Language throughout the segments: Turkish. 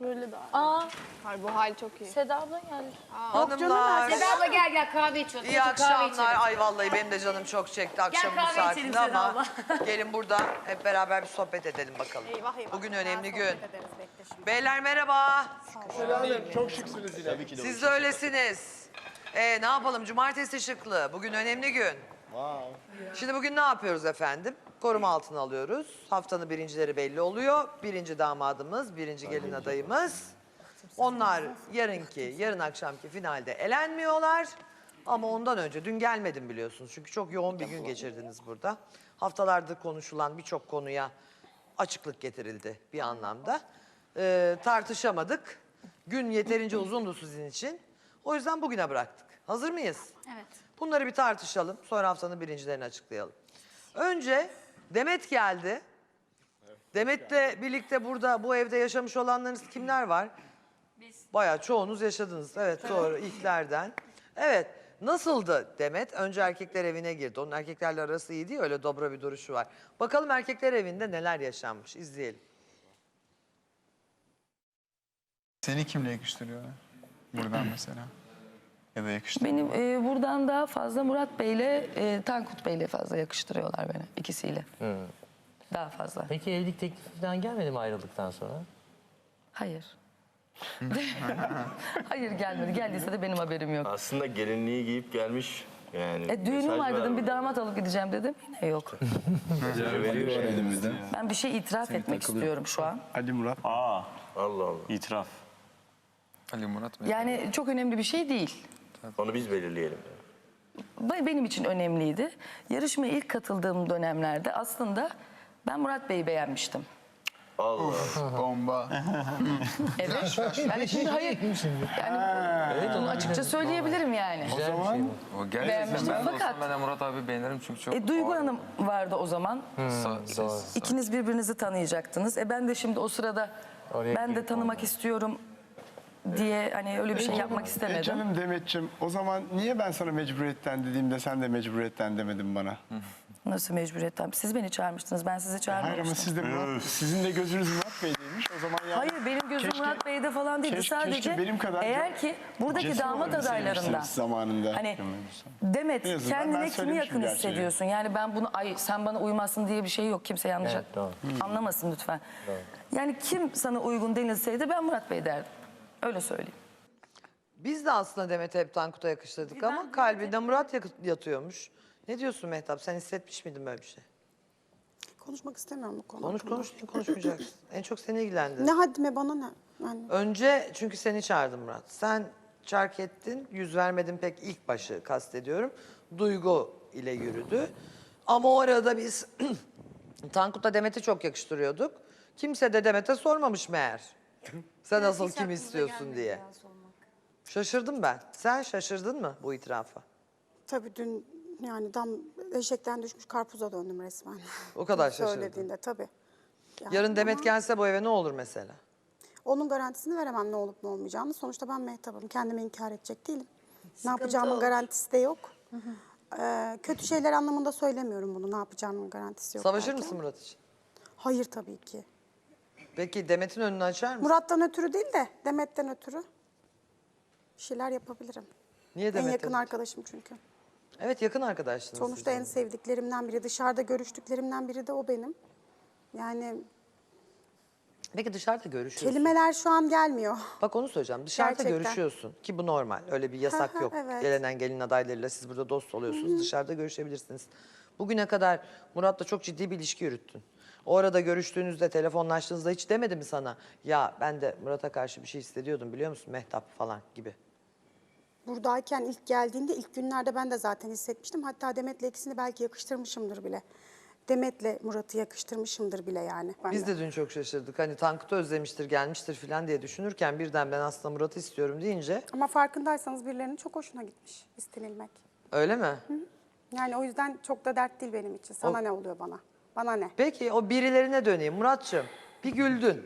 Böyle daha. Aa, Hayır bu hal çok iyi. Seda abla geldi. Hanımlar. Seda abla gel gel kahve içiyoruz. İyi kahve akşamlar. içelim. Ay vallahi benim de canım çok çekti akşam bu kahve içelim saatinde Seda ama gelin burada hep beraber bir sohbet edelim bakalım. Eyvah eyvah. Bugün önemli gün. Beyler merhaba. Çok şıksınız yine. Siz de öylesiniz. Ee, ne yapalım? Cumartesi şıklı. Bugün önemli gün. Şimdi bugün ne yapıyoruz efendim? Koruma altına alıyoruz. Haftanın birincileri belli oluyor. Birinci damadımız, birinci gelin adayımız. Onlar yarınki, yarın akşamki finalde elenmiyorlar. Ama ondan önce, dün gelmedim biliyorsunuz. Çünkü çok yoğun bir gün geçirdiniz burada. Haftalardır konuşulan birçok konuya açıklık getirildi bir anlamda. Ee, tartışamadık. Gün yeterince uzundu sizin için. O yüzden bugüne bıraktık. Hazır mıyız? Evet. Bunları bir tartışalım. Sonra haftanın birincilerini açıklayalım. Önce Demet geldi. Demet'le birlikte burada bu evde yaşamış olanlarınız kimler var? Biz. Bayağı çoğunuz yaşadınız. Evet doğru ilklerden. Evet nasıldı Demet? Önce erkekler evine girdi. Onun erkeklerle arası iyi değil öyle dobra bir duruşu var. Bakalım erkekler evinde neler yaşanmış izleyelim. Seni kimle yakıştırıyorlar? Buradan mesela. Ya da yakıştırıyor. Benim e, buradan daha fazla Murat Bey'le e, Tankut Bey'le fazla yakıştırıyorlar beni ikisiyle. Daha fazla. Peki evlilik teklifi falan gelmedi mi ayrıldıktan sonra? Hayır. Hayır gelmedi. Geldiyse de benim haberim yok. Aslında gelinliği giyip gelmiş. Yani E, düğünüm var dedim bir damat alıp gideceğim dedim. Yine yok. Veriyor. Ben bir şey itiraf etmek istiyorum şu an. Ali Murat. Allah Allah. İtiraf. Ali Murat mı? Yani çok önemli bir şey değil. Onu biz belirleyelim. Be- Benim için önemliydi. Yarışmaya ilk katıldığım dönemlerde aslında ben Murat Bey'i beğenmiştim. Allah. Bomba. Evet. Yani şimdi hayır. Yani bunu açıkça söyleyebilirim yani. o zaman o gerçekten ben Fakat- ben de Murat abi beğenirim çünkü çok E, Duygu. Hanım vardı o zaman. Doğru. İkiniz birbirinizi tanıyacaktınız. E ben de şimdi o sırada Oraya ben de tanımak istiyorum diye hani öyle bir şey yapmak E istemedim. canım Demet'ciğim o zaman niye ben sana mecburiyetten dediğimde sen de mecburiyetten demedin bana? Nasıl mecburiyetten? Siz beni çağırmıştınız. Ben sizi Hayır ama çağırmamıştım. siz de Murat, sizin de gözünüz Murat Bey'deymiş o zaman yani. Hayır benim gözüm Keşke- Murat Bey'de falan değildi. keşke- Sadece keşke benim kadar eğer ki buradaki cesur damat olabilseymişsiniz adaylarından zamanında. hani Demet En azından ben kendine kimi söylemişim yakın gerçeği. hissediyorsun? Yani ben bunu ay sen bana uymazsın diye bir şey yok. Kimse yanlış anlamasın lütfen. Yani kim sana uygun denilseydi ben Murat Bey derdim. Öyle söyleyeyim. Biz de aslında Demet'e hep Tankut'a yakıştırdık ama kalbinde Murat yatıyormuş. Ne diyorsun Mehtap? Sen hissetmiş miydin böyle bir şey? Konuşmak istemiyorum bu konu Konuş hakkında. konuş konuşmayacaksın. en çok seni ilgilendirir. Ne haddime bana ne? Yani Önce çünkü seni çağırdım Murat. Sen çark ettin, yüz vermedin pek ilk başı kastediyorum. Duygu ile yürüdü. Ama o arada biz Tankut'la Demet'i çok yakıştırıyorduk. Kimse de Demet'e sormamış meğer. Sen asıl kim istiyorsun diye. Şaşırdım ben. Sen şaşırdın mı bu itirafa? tabii dün yani tam eşekten düşmüş karpuza döndüm resmen. O kadar şaşırdın. Söylediğinde tabii. Yani Yarın Demet ama gelse bu eve ne olur mesela? Onun garantisini veremem ne olup ne olmayacağını. Sonuçta ben Mehtap'ım. Kendimi inkar edecek değilim. ne yapacağımın garantisi de yok. Ee, kötü şeyler anlamında söylemiyorum bunu. Ne yapacağımın garantisi yok. Savaşır derken. mısın Murat için? Hayır tabii ki. Peki Demet'in önünü açar mısın? Murat'tan ötürü değil de Demet'ten ötürü bir şeyler yapabilirim. Niye En Demet'ten yakın ötürü? arkadaşım çünkü. Evet yakın arkadaşsınız. Sonuçta siz en de. sevdiklerimden biri, dışarıda görüştüklerimden biri de o benim. Yani Peki dışarıda görüşüyorsun. kelimeler şu an gelmiyor. Bak onu söyleyeceğim. Dışarıda Gerçekten. görüşüyorsun ki bu normal. Öyle bir yasak yok. evet. Gelenen gelin adaylarıyla siz burada dost oluyorsunuz. Dışarıda görüşebilirsiniz. Bugüne kadar Murat'la çok ciddi bir ilişki yürüttün. O arada görüştüğünüzde, telefonlaştığınızda hiç demedi mi sana? Ya ben de Murat'a karşı bir şey hissediyordum biliyor musun? Mehtap falan gibi. Buradayken ilk geldiğinde ilk günlerde ben de zaten hissetmiştim. Hatta Demet'le ikisini belki yakıştırmışımdır bile. Demet'le Murat'ı yakıştırmışımdır bile yani. Ben Biz de dün çok şaşırdık. Hani Tankut'u özlemiştir, gelmiştir falan diye düşünürken birden ben aslında Murat'ı istiyorum deyince Ama farkındaysanız birilerinin çok hoşuna gitmiş istenilmek. öyle mi? Yani o yüzden çok da dert değil benim için. Sana ne oluyor bana? Bana ne? Peki o birilerine döneyim. Muratçım bir güldün.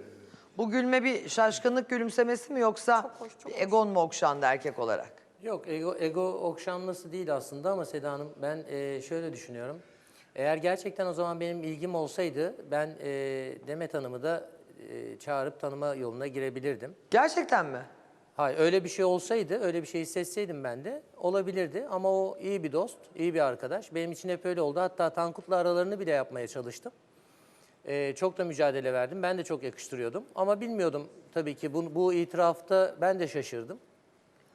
Bu gülme bir şaşkınlık gülümsemesi mi yoksa Çok hoş, çok bir egon mu okşandı erkek olarak? Yok ego, ego okşanması değil aslında ama Seda Hanım ben e, şöyle düşünüyorum. Eğer gerçekten o zaman benim ilgim olsaydı ben e, Demet Hanım'ı da e, çağırıp tanıma yoluna girebilirdim. Gerçekten mi? Hayır öyle bir şey olsaydı, öyle bir şey hissetseydim ben de olabilirdi. Ama o iyi bir dost, iyi bir arkadaş. Benim için hep öyle oldu. Hatta Tankut'la aralarını bile yapmaya çalıştım. Ee, çok da mücadele verdim. Ben de çok yakıştırıyordum. Ama bilmiyordum tabii ki bu, bu itirafta ben de şaşırdım.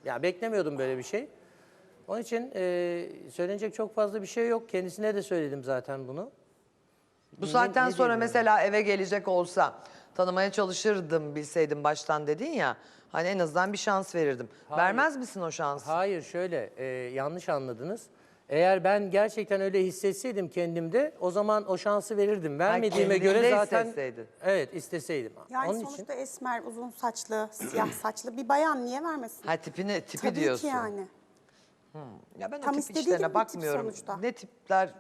Ya beklemiyordum böyle bir şey. Onun için e, söylenecek çok fazla bir şey yok. Kendisine de söyledim zaten bunu. Bu Ne- saatten ne sonra diyeyim mesela eve gelecek olsa tanımaya çalışırdım bilseydim baştan dedin ya. Hani en azından bir şans verirdim. Vermez misin o şansı? Hayır şöyle e, yanlış anladınız. Eğer ben gerçekten öyle hissetseydim kendimde o zaman o şansı verirdim. Vermediğime göre kendinde zaten hissetseydin. evet isteseydim. Yani Onun sonuçta için esmer, uzun saçlı, siyah saçlı bir bayan niye vermesin? Ha tipini tipi Tabii diyorsun. ki yani. Ya ben Tam o tip istediği işlerine gibi bir tip bakmıyorum. sonuçta. Ne tipler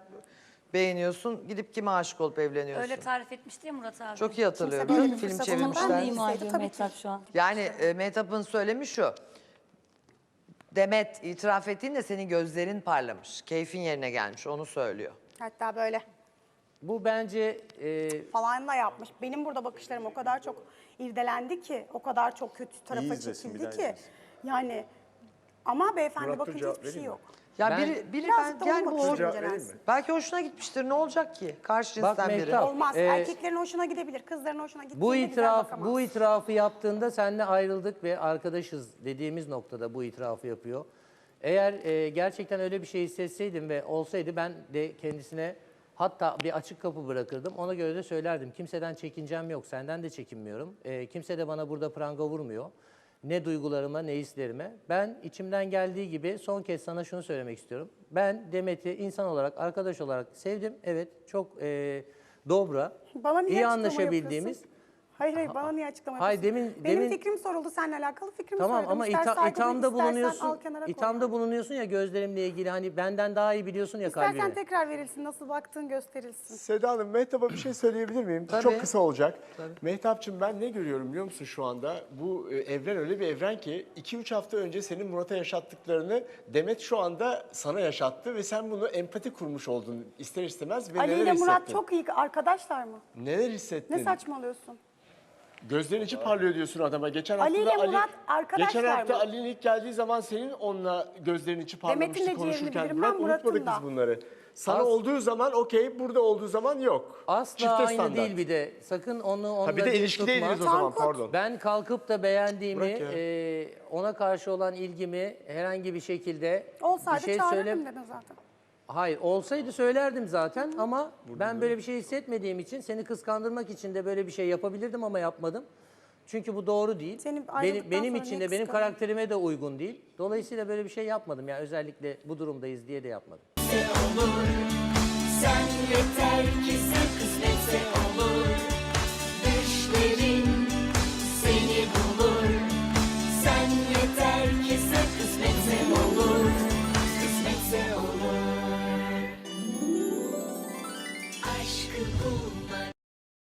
beğeniyorsun? Gidip kime aşık olup evleniyorsun? Öyle tarif etmişti ya Murat abi. Çok iyi hatırlıyorum. bir Film bulmadan ben de çevirmişler. ima ediyorum. Mehtap şu an. Yani e, Mehtap'ın söylemi şu. Demet itiraf ettiğinde senin gözlerin parlamış. Keyfin yerine gelmiş onu söylüyor. Hatta böyle bu bence e, falan da yapmış. Benim burada bakışlarım o kadar çok irdelendi ki, o kadar çok kötü tarafa izlesin, bir çekildi daha ki. izlesin. Yani ama beyefendi Murat bakınca cevap hiçbir şey vereyim mi? yok. Ya Ben- biri, biri Birazcık ben, da yani onun bu Cevap vereyim mi? belki hoşuna gitmiştir ne olacak ki? Karşı Bak cinsten biri. Mehtap, Olmaz. Ee, Erkeklerin hoşuna gidebilir, kızların hoşuna gittiğinde bu güzel itiraf bakamaz. bu itirafı yaptığında seninle ayrıldık ve arkadaşız dediğimiz noktada bu itirafı yapıyor. Eğer e, gerçekten öyle bir şey hissetseydim ve olsaydı ben de kendisine hatta bir açık kapı bırakırdım. Ona göre de söylerdim. Kimseden çekincem yok. Senden de çekinmiyorum. E, kimse de bana burada pranga vurmuyor. Ne duygularıma ne hislerime. Ben içimden geldiği gibi son kez sana şunu söylemek istiyorum. Ben Demet'i insan olarak, arkadaş olarak sevdim. Evet çok e, dobra, Bana niye iyi açıklama anlaşabildiğimiz. yapıyorsun? Hayır hayır bana niye açıklama Hayır, yapıyorsun? demin- Benim demin- fikrim soruldu seninle alakalı fikrimi Tamam söyledim. ama İster ita- saygı duy, ithamda istersen bulunuyorsun. kenara koy. İthamda bulunuyorsun ya gözlerimle ilgili hani benden daha iyi biliyorsun ya İstersen kalbimi. tekrar verilsin, nasıl baktığın gösterilsin. Seda Hanım, Mehtap'a bir şey söyleyebilir miyim? Tabii. Çok kısa olacak. Mehtap'cığım ben ne görüyorum biliyor musun şu anda? Bu e, evren öyle bir evren ki 2-3 hafta önce senin Murat'a yaşattıklarını Demet şu anda sana yaşattı ve sen bunu empati kurmuş oldun ister istemez ve Ali neler ile Murat hissettin? çok iyi arkadaşlar mı? Neler hissettin? Ne saçmalıyorsun? Gözlerin içi parlıyor diyorsun adama. Geçen Ali hafta ile da Murat arkadaşlar Geçen hafta mı? Ali'nin ilk geldiği zaman senin onunla gözlerin içi Demet'in parlamıştı de ciğerini konuşurken. bilirim Murat ben, Murat'ın unutmadık da. biz bunları. Sana As- olduğu zaman okey, burada olduğu zaman yok. Asla Çifte aynı standart. değil bir de. Sakın onu onunla Ha bir de bir tutma. değiliz o zaman Tankut. pardon. Ben kalkıp da beğendiğimi, Bırak ya. e, ona karşı olan ilgimi herhangi bir şekilde Olsaydı bir şey çağırırım söyle. dedin zaten. Hayır, olsaydı söylerdim zaten ama ben böyle bir şey hissetmediğim için seni kıskandırmak için de böyle bir şey yapabilirdim ama yapmadım. Çünkü bu doğru değil. Senin benim ayrıldıktan benim sonra için niye de benim kıskandın? karakterime de uygun değil. Dolayısıyla böyle bir şey yapmadım. Yani özellikle bu durumdayız diye de yapmadım. Sen yeter ki sen kısmetse olur